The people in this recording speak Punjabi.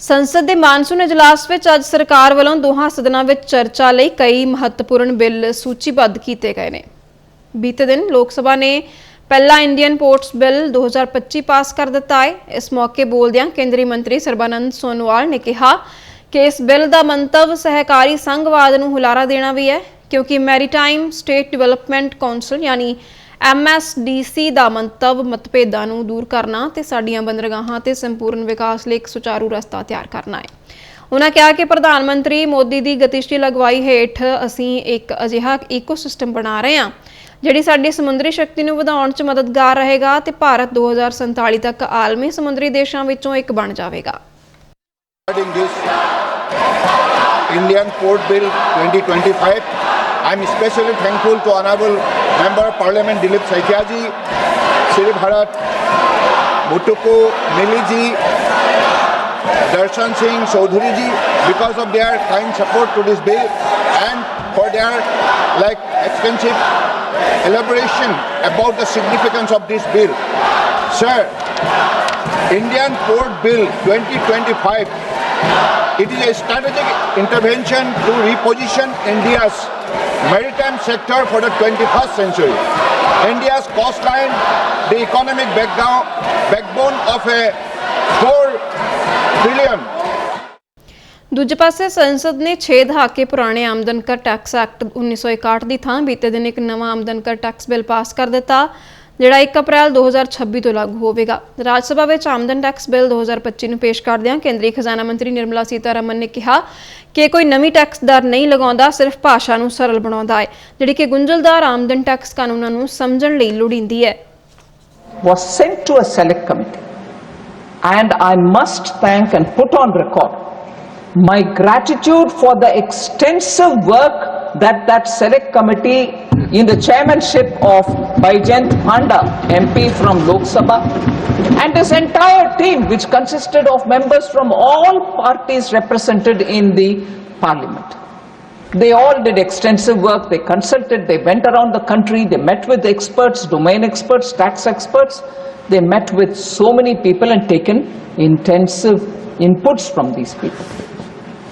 ਸੰਸਦ ਦੇ ਮਾਨਸੂਨ ਇਜਲਾਸ ਵਿੱਚ ਅੱਜ ਸਰਕਾਰ ਵੱਲੋਂ ਦੋਹਾਂ ਸਦਨਾਂ ਵਿੱਚ ਚਰਚਾ ਲਈ ਕਈ ਮਹੱਤਵਪੂਰਨ ਬਿੱਲ ਸੂਚੀਬੱਧ ਕੀਤੇ ਗਏ ਨੇ। ਬੀਤੇ ਦਿਨ ਲੋਕ ਸਭਾ ਨੇ ਪਹਿਲਾ ਇੰਡੀਅਨ ਪੋਰਟਸ ਬਿੱਲ 2025 ਪਾਸ ਕਰ ਦਿੱਤਾ ਹੈ। ਇਸ ਮੌਕੇ ਬੋਲਦਿਆਂ ਕੇਂਦਰੀ ਮੰਤਰੀ ਸਰਬਾਨੰਦ ਸੋਨੋਵਾਲ ਨੇ ਕਿਹਾ ਕਿ ਇਸ ਬਿੱਲ ਦਾ ਮੰਤਵ ਸਹਿਕਾਰੀ ਸੰਘਵਾਦ ਨੂੰ ਹੁਲਾਰਾ ਦੇਣਾ ਵੀ ਹੈ, ਕਿਉਂਕਿ ਮੈਰੀਟਾਈਮ ਸਟੇਟ ਡਿਵੈਲਪਮੈਂਟ ਕੌਂਸਲ ਯਾਨੀ MSDC ਦਾ ਮੰਤਵ ਮਤਭੇਦਾਂ ਨੂੰ ਦੂਰ ਕਰਨਾ ਤੇ ਸਾਡੀਆਂ ਬੰਦਰਗਾਹਾਂ ਤੇ ਸੰਪੂਰਨ ਵਿਕਾਸ ਲਈ ਇੱਕ ਸੁਚਾਰੂ ਰਸਤਾ ਤਿਆਰ ਕਰਨਾ ਹੈ ਉਹਨਾਂ ਕਿਹਾ ਕਿ ਪ੍ਰਧਾਨ ਮੰਤਰੀ ਮੋਦੀ ਦੀ ਗਤੀਸ਼ੀਲ ਅਗਵਾਈ ਹੇਠ ਅਸੀਂ ਇੱਕ ਅਜਿਹਾ ਇਕੋਸਿਸਟਮ ਬਣਾ ਰਹੇ ਹਾਂ, ਜਿਹੜੀ ਸਾਡੀ ਸਮੁੰਦਰੀ ਸ਼ਕਤੀ ਨੂੰ ਵਧਾਉਣ 'ਚ ਮਦਦਗਾਰ ਰਹੇਗਾ ਤੇ ਭਾਰਤ 2047 ਤੱਕ ਆਲਮੀ ਸਮੁੰਦਰੀ ਦੇਸ਼ਾਂ ਵਿੱਚੋਂ ਇੱਕ ਬਣ ਜਾਵੇਗਾ Indian Port Bill 2025. I'm especially thankful to Honorable Member of Parliament Dilip ji, Sri Bharat Mutuku Mili ji, Darshan Singh Chaudhary ji because of their kind support to this bill and for their like extensive elaboration about the significance of this bill. Sir, Indian Port Bill 2025 it is a strategic intervention to reposition India's maritime sector for the 21st century. India's coastline, the economic background, backbone of a 4 trillion ਦੂਜੇ ਪਾਸੇ ਸੰਸਦ ਨੇ 6 ਦਹਾਕੇ ਪੁਰਾਣੇ ਆਮਦਨ ਕਰ ਟੈਕਸ ਐਕਟ 1961 ਦੀ ਥਾਂ ਬੀਤੇ ਦਿਨ ਇੱਕ ਨਵਾਂ ਆਮਦਨ ਕਰ ਟੈਕਸ ਬਿੱਲ ਪਾਸ ਕਰ ਦਿੱਤਾ ਜਿਹੜਾ 1 ਅਪ੍ਰੈਲ 2026 ਤੋਂ ਲਾਗੂ ਹੋਵੇਗਾ ਰਾਜ ਸਭਾ ਵਿੱਚ ਆਮਦਨ ਟੈਕਸ ਬਿੱਲ 2025 ਨੂੰ ਪੇਸ਼ ਕਰਦਿਆਂ ਕੇਂਦਰੀ ਖਜ਼ਾਨਾ ਮੰਤਰੀ ਨਿਰਮਲਾ ਸੀਤਾਰਮਨ ਨੇ ਕਿਹਾ ਕਿ ਕੋਈ ਨਵੀਂ ਟੈਕਸ ਦਰ ਨਹੀਂ ਲਗਾਉਂਦਾ, ਸਿਰਫ ਭਾਸ਼ਾ ਨੂੰ ਸਰਲ ਬਣਾਉਂਦਾ ਹੈ, ਜਿਹੜੀ ਕਿ ਗੁੰਝਲਦਾਰ ਆਮਦਨ ਟੈਕਸ ਕਾਨੂੰਨਾਂ ਨੂੰ ਸਮਝਣ ਲਈ ਲੋੜੀਂਦੀ ਹੈ was sent to a select committee. And I must thank and put on record my gratitude for the extensive work that that select committee in the chairmanship of Baijent Panda, MP from Lok Sabha, and his entire team which consisted of members from all parties represented in the parliament. They all did extensive work. They consulted, they went around the country, they met with experts, domain experts, tax experts. They met with so many people and taken intensive inputs from these people.